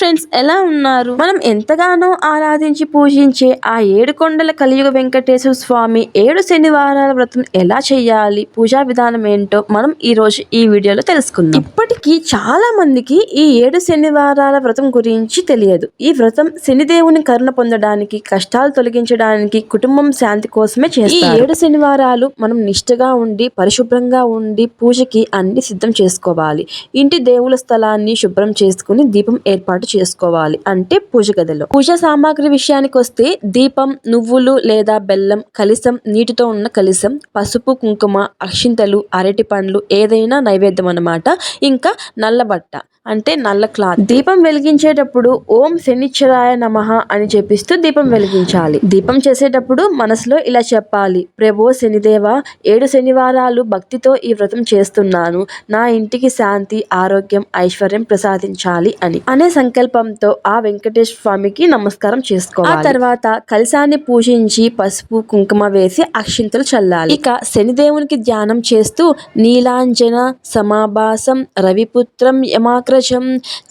Friends ఎలా ఉన్నారు? మనం ఎంతగానో ఆరాధించి పూజించే ఆ ఏడు కొండల కలియుగ వెంకటేశ్వర స్వామి ఏడు శనివారాల వ్రతం ఎలా చేయాలి పూజా విధానం ఏంటో మనం ఈ రోజు ఈ వీడియోలో తెలుసుకుందాం. ఇప్పటికీ చాలా మందికి ఈ ఏడు శనివారాల వ్రతం గురించి తెలియదు. ఈ వ్రతం శనిదేవుని కరుణ పొందడానికి కష్టాలు తొలగించడానికి కుటుంబం శాంతి కోసమే చేస్తారు. ఈ ఏడు శనివారాలు మనం నిష్ఠగా ఉండి పరిశుభ్రంగా ఉండి పూజకి అన్ని సిద్ధం చేసుకోవాలి. ఇంటి దేవుల స్థలాన్ని శుభ్రం చేసుకుని దీపం ఏర్పాటు చేసుకోవాలి. అంటే పూజ గదిలో. పూజ సామాగ్రి విషయానికి వస్తే దీపం నువ్వులు లేదా బెల్లం కలిసం నీటితో ఉన్న కలిసం పసుపు కుంకుమ అక్షింతలు అరటి పండ్లు ఏదైనా నైవేద్యం అన్నమాట. ఇంకా నల్లబట్ట అంటే నల్ల క్లాత్. దీపం వెలిగించేటప్పుడు ఓం శనిశ్చరాయ నమః అని చెప్పిస్తూ దీపం వెలిగించాలి. దీపం చేసేటప్పుడు మనసులో ఇలా చెప్పాలి. ప్రభో శనిదేవ ఏడు శనివారాలు భక్తితో ఈ వ్రతం చేస్తున్నాను. నా ఇంటికి శాంతి ఆరోగ్యం ఐశ్వర్యం ప్రసాదించాలి అని. అనే సంకల్పంతో ఆ వెంకటేశ్వర స్వామికి నమస్కారం చేసుకోవాలి. ఆ తర్వాత కలశాన్ని పూజించి పసుపు కుంకుమ వేసి అక్షింతలు చల్లాలి. ఇక శనిదేవునికి ధ్యానం చేస్తూ నీలాంజన సమాభాసం రవిపుత్రం యమాగ్రజం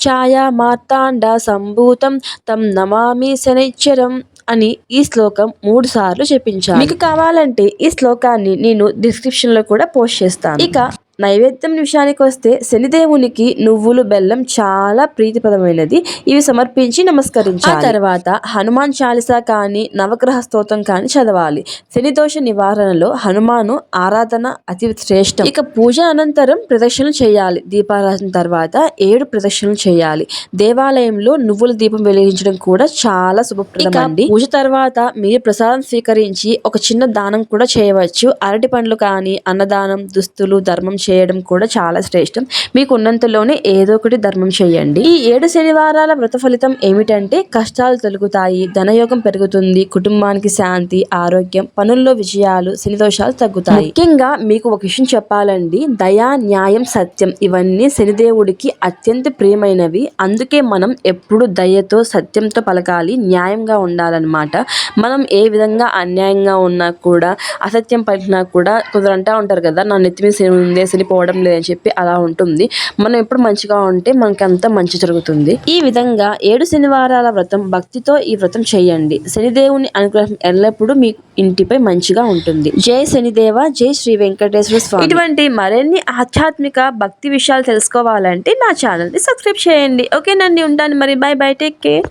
ఛాయా మార్తాండ సంభూతం తం నమామి శనిచ్చరం అని ఈ శ్లోకం మూడు సార్లు చెప్పించాలి మీకు కావాలంటే ఈ శ్లోకాన్ని నేను డిస్క్రిప్షన్లో కూడా పోస్ట్ చేస్తాను. ఇక నైవేద్యం విషయానికి వస్తే శనిదేవునికి నువ్వులు బెల్లం చాలా ప్రీతిప్రదమైనది. ఇవి సమర్పించి నమస్కరించాలి. ఆ తర్వాత హనుమాన్ చాలీసా కానీ నవగ్రహ స్తోత్రం కానీ చదవాలి. శని దోష నివారణలో హనుమాను ఆరాధన అతి శ్రేష్టం. ఇక పూజ అనంతరం ప్రదక్షిణలు చేయాలి. దీపారాధన తర్వాత ఏడు ప్రదక్షిణలు చేయాలి. దేవాలయంలో నువ్వుల దీపం వెలిగించడం కూడా చాలా శుభప్రదం అండి పూజ తర్వాత మీరు ప్రసాదం స్వీకరించి ఒక చిన్న దానం కూడా చేయవచ్చు. అరటి పండ్లు కానీ అన్నదానం దుస్తులు ధర్మం చేయడం కూడా చాలా శ్రేష్టం. మీకు ఉన్నంతలోనే ఏదో ఒకటి ధర్మం చేయండి. ఈ ఏడు శనివారాల వ్రత ఫలితం ఏమిటంటే కష్టాలు తొలగుతాయి ధనయోగం పెరుగుతుంది కుటుంబానికి శాంతి ఆరోగ్యం పనుల్లో విజయాలు శనిదోషాలు తగ్గుతాయి. ముఖ్యంగా మీకు ఒక విషయం చెప్పాలండి. దయా న్యాయం సత్యం ఇవన్నీ శనిదేవుడికి అత్యంత ప్రియమైనవి. అందుకే మనం ఎప్పుడు దయతో సత్యంతో పలకాలి న్యాయంగా ఉండాలన్నమాట. మనం ఏ విధంగా అన్యాయంగా ఉన్నా కూడా అసత్యం పలికినా కూడా కొందరు ఉంటారు కదా నా నెత్తి మీద శని ఉందే శని పోవడం లేదని చెప్పి అలా ఉంటుంది. మనం ఎప్పుడు మంచిగా ఉంటే మనకి అంత మంచి జరుగుతుంది. ఈ విధంగా ఏడు శనివారాల వ్రతం భక్తితో ఈ వ్రతం చేయండి. శనిదేవుని అనుగ్రహం ఎల్లప్పుడూ మీ ఇంటిపై మంచిగా ఉంటుంది. జై శనిదేవ జై శ్రీ వెంకటేశ్వర స్వామి. ఇటువంటి మరిన్ని ఆధ్యాత్మిక భక్తి విషయాలు తెలుసుకోవాలంటే నా ఛానల్ని సబ్స్క్రైబ్ చేయండి. ఓకేనండి ఉంటాను మరి. Bye bye take care.